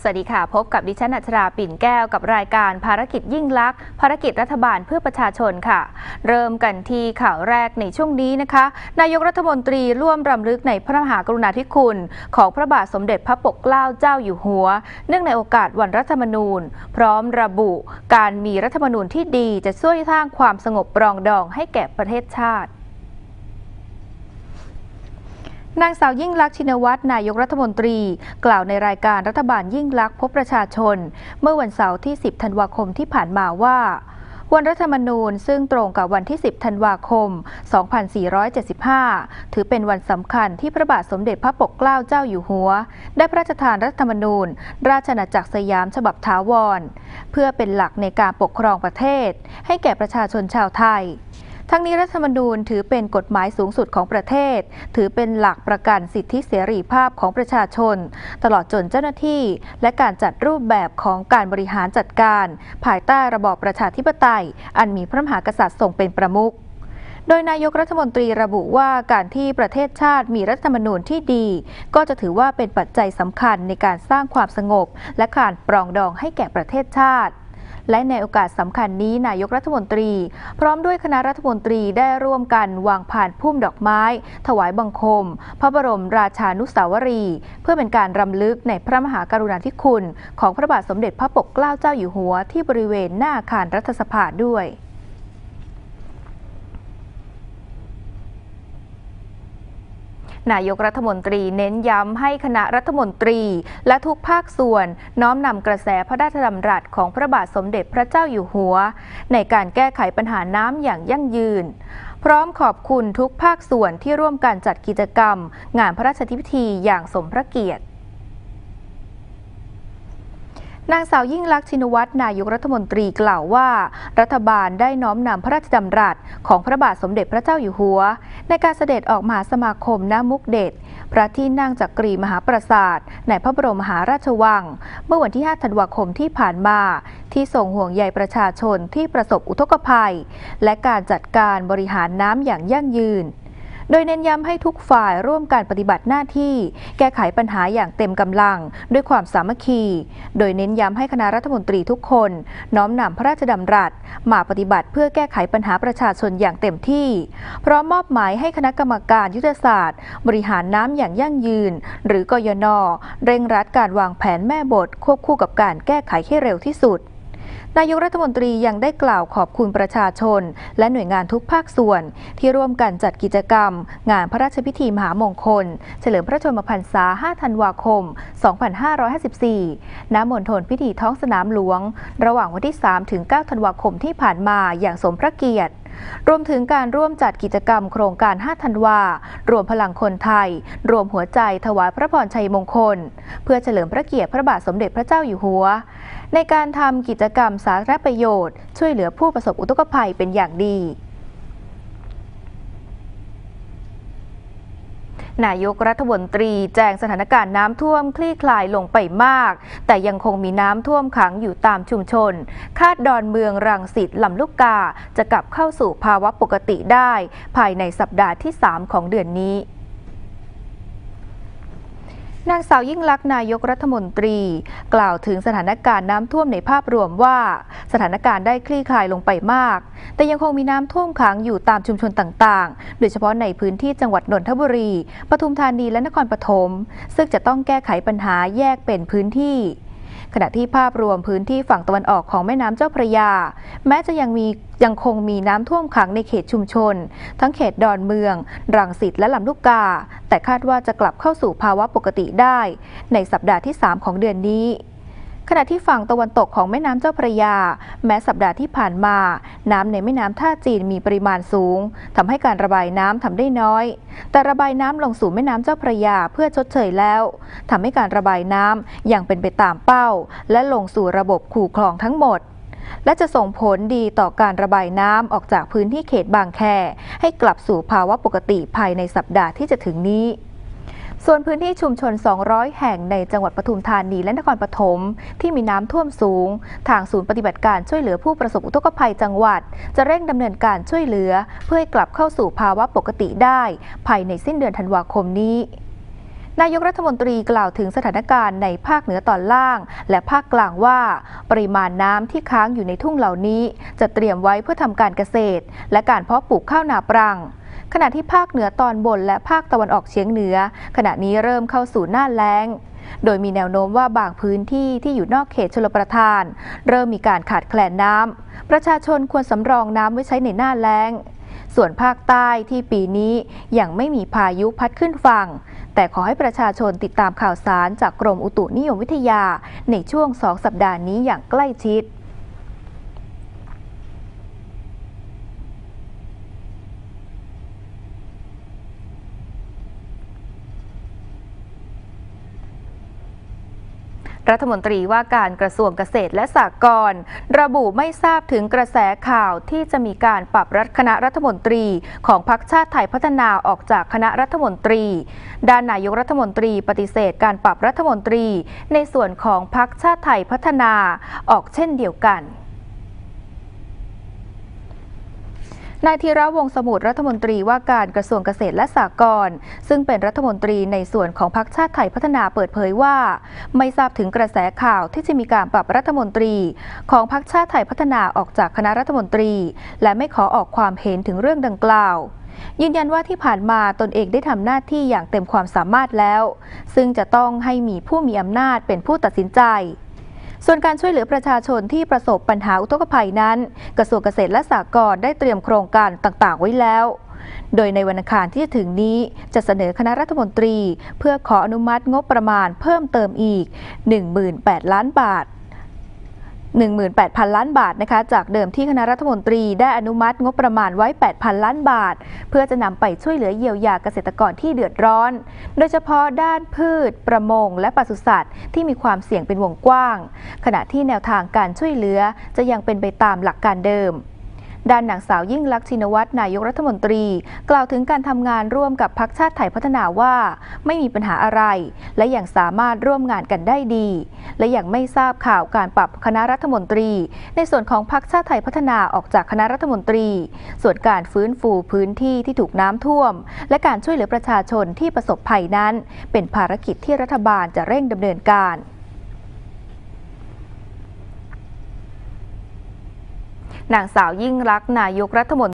สวัสดีค่ะ พบกับดิฉันอัชราปิ่นแก้วกับรายการภารกิจยิ่งลักษณ์ภารกิจรัฐบาลเพื่อประชาชนค่ะ เริ่มกันที่ข่าวแรกในช่วงนี้นะคะ นายกรัฐมนตรีร่วมรำลึกในพระมหากรุณาธิคุณ ของพระบาทสมเด็จพระปกเกล้าเจ้าอยู่หัว เนื่องในโอกาสวันรัฐธรรมนูญ พร้อมระบุ การมีรัฐธรรมนูญที่ดีจะช่วยสร้างความสงบปรองดองให้แก่ประเทศชาติ นางสาวยิ่งลักษณ์ชินวัตรนายกรัฐมนตรี กล่าวในรายการรัฐบาลยิ่งลักษณ์พบประชาชน เมื่อวันเสาร์ที่ 10 ธันวาคมที่ผ่านมาว่า วันรัฐธรรมนูญซึ่งตรงกับวันที่ 10 ธันวาคม 2475 ถือเป็นวันสำคัญที่พระบาทสมเด็จพระปกเกล้าเจ้าอยู่หัว ได้พระราชทานรัฐธรรมนูญ ราชอาณาจักรสยามฉบับถาวร เพื่อเป็นหลักในการปกครองประเทศ ให้แก่ประชาชนชาวไทย ทั้งนี้รัฐธรรมนูญถือเป็นกฎหมายสูงสุดของประเทศ ถือเป็นหลักประกันสิทธิเสรีภาพของประชาชน ตลอดจนเจ้าหน้าที่ และการจัดรูปแบบของการบริหารจัดการ ภายใต้ระบอบประชาธิปไตย อันมีพระมหากษัตริย์ทรงเป็นประมุขโดยนายกรัฐมนตรีระบุว่าการที่ประเทศชาติมีรัฐธรรมนูญที่ดี ก็จะถือว่าเป็นปัจจัยสำคัญในการสร้างความสงบ และการปรองดองให้แก่ประเทศชาติ และในโอกาสสำคัญนี้นายกรัฐมนตรี พร้อมด้วยคณะรัฐมนตรีได้ร่วมกันวางผ่านพุ่มดอกไม้ ถวายบังคม พระบรมราชานุสาวรีย์เพื่อเป็นการรำลึกในพระมหากรุณาธิคุณ ของพระบาทสมเด็จพระปกเกล้าเจ้าอยู่หัวที่บริเวณหน้าอาคารรัฐสภาด้วย นายกรัฐมนตรีเน้นย้ำให้คณะรัฐมนตรี และทุกภาคส่วน น้อมนำกระแสพระราชดำรัสของพระบาทสมเด็จพระเจ้าอยู่หัว ในการแก้ไขปัญหาน้ำอย่างยั่งยืน พร้อมขอบคุณทุกภาคส่วนที่ร่วมกันจัดกิจกรรม งานพระราชพิธีอย่างสมพระเกียรติ นางสาวยิ่งลักษณ์ชินวัตรนายกรัฐมนตรีกล่าวว่า รัฐบาลได้น้อมนำพระราชดำรัสของพระบาทสมเด็จพระเจ้าอยู่หัว ในการเสด็จออกมหาสมาคมน้ามุกเดชพระที่นั่งจักรีมหาปราสาทในพระบรมมหาราชวัง เมื่อวันที่ 5 ธันวาคมที่ผ่านมา ที่ส่งห่วงใยประชาชนที่ประสบอุทกภัย และการจัดการบริหารน้ำอย่างยั่งยืน โดยเน้นย้ำให้ทุกฝ่ายร่วมการปฏิบัติหน้าที่ แก้ไขปัญหาอย่างเต็มกำลัง ด้วยความสามัคคี โดยเน้นย้ำให้คณะรัฐมนตรีทุกคน น้อมนำพระราชดำรัส มาปฏิบัติเพื่อแก้ไขปัญหาประชาชนอย่างเต็มที่ พร้อมมอบหมายให้คณะกรรมการยุทธศาสตร์ บริหารน้ำอย่างยั่งยืน หรือกยนเร่งรัดการวางแผนแม่บทควบคู่กับการแก้ไขให้เร็วที่สุด นายกรัฐมนตรียังได้กล่าวขอบคุณประชาชน และหน่วยงานทุกภาคส่วน ที่ร่วมกันจัดกิจกรรม งานพระราชพิธีมหามงคล เฉลิมพระชนมพรรษา 5 ธันวาคม 2554 ณ มณฑลพิธีท้องสนามหลวง ระหว่างวันที่ 3 ถึง 9 ธันวาคมที่ผ่านมาอย่างสมพระเกียรติ รวมถึงการร่วมจัดกิจกรรมโครงการ 5 ธันวา รวมพลังคนไทย รวมหัวใจถวายพระพรชัยมงคล เพื่อเฉลิมพระเกียรติพระบาทสมเด็จพระเจ้าอยู่หัว ในการทำกิจกรรมสาธารณประโยชน์ ช่วยเหลือผู้ประสบอุทกภัยเป็นอย่างดี นายกรัฐมนตรีแจ้งสถานการณ์น้ำท่วมคลี่คลายลงไปมาก แต่ยังคงมีน้ำท่วมขังอยู่ตามชุมชน คาดดอนเมืองรังสิตลำลูกกาจะกลับเข้าสู่ภาวะปกติได้ ภายในสัปดาห์ที่ 3 ของเดือนนี้ นางสาวยิ่งลักษณ์นายกรัฐมนตรี กล่าวถึงสถานการณ์น้ำท่วมในภาพรวมว่า สถานการณ์ได้คลี่คลายลงไปมาก แต่ยังคงมีน้ำท่วมขังอยู่ตามชุมชนต่างๆ โดยเฉพาะในพื้นที่จังหวัดนนทบุรี ปทุมธานีและนครปฐมซึ่งจะต้องแก้ไขปัญหาแยกเป็นพื้นที่ ขณะที่ภาพรวมพื้นที่ฝั่งตะวันออกของแม่น้ำเจ้าพระยา แม้จะยังมียังคงมีน้ำท่วมขังในเขตชุมชน ทั้งเขตดอนเมือง รังสิตและลำลูกกา แต่คาดว่าจะกลับเข้าสู่ภาวะปกติได้ ในสัปดาห์ที่ 3 ของเดือนนี้ ขณะที่ฝั่งตะวันตกของแม่น้ำเจ้าพระยา แม้สัปดาห์ที่ผ่านมา น้ำในแม่น้ำท่าจีนมีปริมาณสูงทำให้การระบายน้ำทำได้น้อย แต่ระบายน้ำลงสู่แม่น้ำเจ้าพระยาเพื่อชดเชยแล้วทำให้การระบายน้ำยังเป็นไปตามเป้า และลงสู่ระบบคูคลองทั้งหมดและจะส่งผลดีต่อการระบายน้ำออกจากพื้นที่เขตบางแค ให้กลับสู่ภาวะปกติภายในสัปดาห์ที่จะถึงนี้ ส่วนพื้นที่ชุมชน 200 แห่งในจังหวัดปทุมธานีและนครปฐมที่มีน้ำท่วมสูง ทางศูนย์ปฏิบัติการช่วยเหลือผู้ประสบอุทกภัยจังหวัด จะเร่งดำเนินการช่วยเหลือ เพื่อให้กลับเข้าสู่ภาวะปกติได้ ภายในสิ้นเดือนธันวาคมนี้นายกรัฐมนตรีกล่าวถึงสถานการณ์ในภาคเหนือตอนล่าง และภาคกลางว่า ปริมาณน้ำที่ค้างอยู่ในทุ่งเหล่านี้ จะเตรียมไว้เพื่อทำการเกษตร และการเพาะปลูกข้าวนาปรัง ขณะที่ภาคเหนือตอนบนและภาคตะวันออกเฉียงเหนือ ขณะนี้เริ่มเข้าสู่หน้าแล้งโดยมีแนวโน้มว่าบางพื้นที่ที่อยู่นอกเขตชลประทาน เริ่มมีการขาดแคลนน้ำ ประชาชนควรสำรองน้ำไว้ใช้ในหน้าแล้ง ส่วนภาคใต้ที่ปีนี้ยังไม่มีพายุพัดขึ้นฝั่ง แต่ขอให้ประชาชนติดตามข่าวสารจากกรมอุตุนิยมวิทยาในช่วงสองสัปดาห์นี้อย่างใกล้ชิด รัฐมนตรีว่าการกระทรวงเกษตรและสหกรณ์ระบุไม่ทราบถึงกระแสข่าวที่จะมีการปรับรัฐคณะรัฐมนตรีของพรรคชาติไทยพัฒนาออกจากคณะรัฐมนตรี ด้านนายกรัฐมนตรีปฏิเสธการปรับรัฐมนตรี ในส่วนของพรรคชาติไทยพัฒนาออกเช่นเดียวกัน นายธีระวงสมุทรรัฐมนตรีว่าการกระทรวงเกษตรและสหกรณ์ซึ่งเป็นรัฐมนตรีในส่วนของพรรคชาติไทยพัฒนาเปิดเผยว่า ไม่ทราบถึงกระแสข่าวที่จะมีการปรับรัฐมนตรี ของพรรคชาติไทยพัฒนาออกจากคณะรัฐมนตรี และไม่ขอออกความเห็นถึงเรื่องดังกล่าวยืนยันว่าที่ผ่านมาตนเองได้ทำหน้าที่อย่างเต็มความสามารถแล้ว ซึ่งจะต้องให้มีผู้มีอำนาจเป็นผู้ตัดสินใจ ส่วนการช่วยเหลือประชาชนที่ประสบปัญหาอุทกภัยนั้น กระทรวงเกษตรและสหกรณ์ได้เตรียมโครงการต่างๆ ไว้แล้ว โดยในวันอังคารที่จะถึงนี้จะเสนอคณะรัฐมนตรี เพื่อขออนุมัติงบประมาณเพิ่มเติมอีก 18,000 ล้านบาท 18,000 ล้านบาทนะคะ จากเดิมที่คณะรัฐมนตรีได้อนุมัติงบประมาณไว้ 8,000 ล้านบาท เพื่อจะนำไปช่วยเหลือเยียวยาเกษตรกรที่เดือดร้อน โดยเฉพาะด้านพืช ประมง และปศุสัตว์ ที่มีความเสี่ยงเป็นวงกว้าง ขณะที่แนวทางการช่วยเหลือจะยังเป็นไปตามหลักการเดิม ด้านนางสาวยิ่งลักษณ์ชินวัตรนายกรัฐมนตรี กล่าวถึงการทำงานร่วมกับพรรคชาติไทยพัฒนาว่า ไม่มีปัญหาอะไร และยังสามารถร่วมงานกันได้ดี และยังไม่ทราบข่าวการปรับคณะรัฐมนตรี ในส่วนของพรรคชาติไทยพัฒนาออกจากคณะรัฐมนตรี ส่วนการฟื้นฟูพื้นที่ที่ถูกน้ำท่วม และการช่วยเหลือประชาชนที่ประสบภัยนั้น เป็นภารกิจที่รัฐบาลจะเร่งดำเนินการ นางสาวยิ่งรักนายกรัฐมนตรี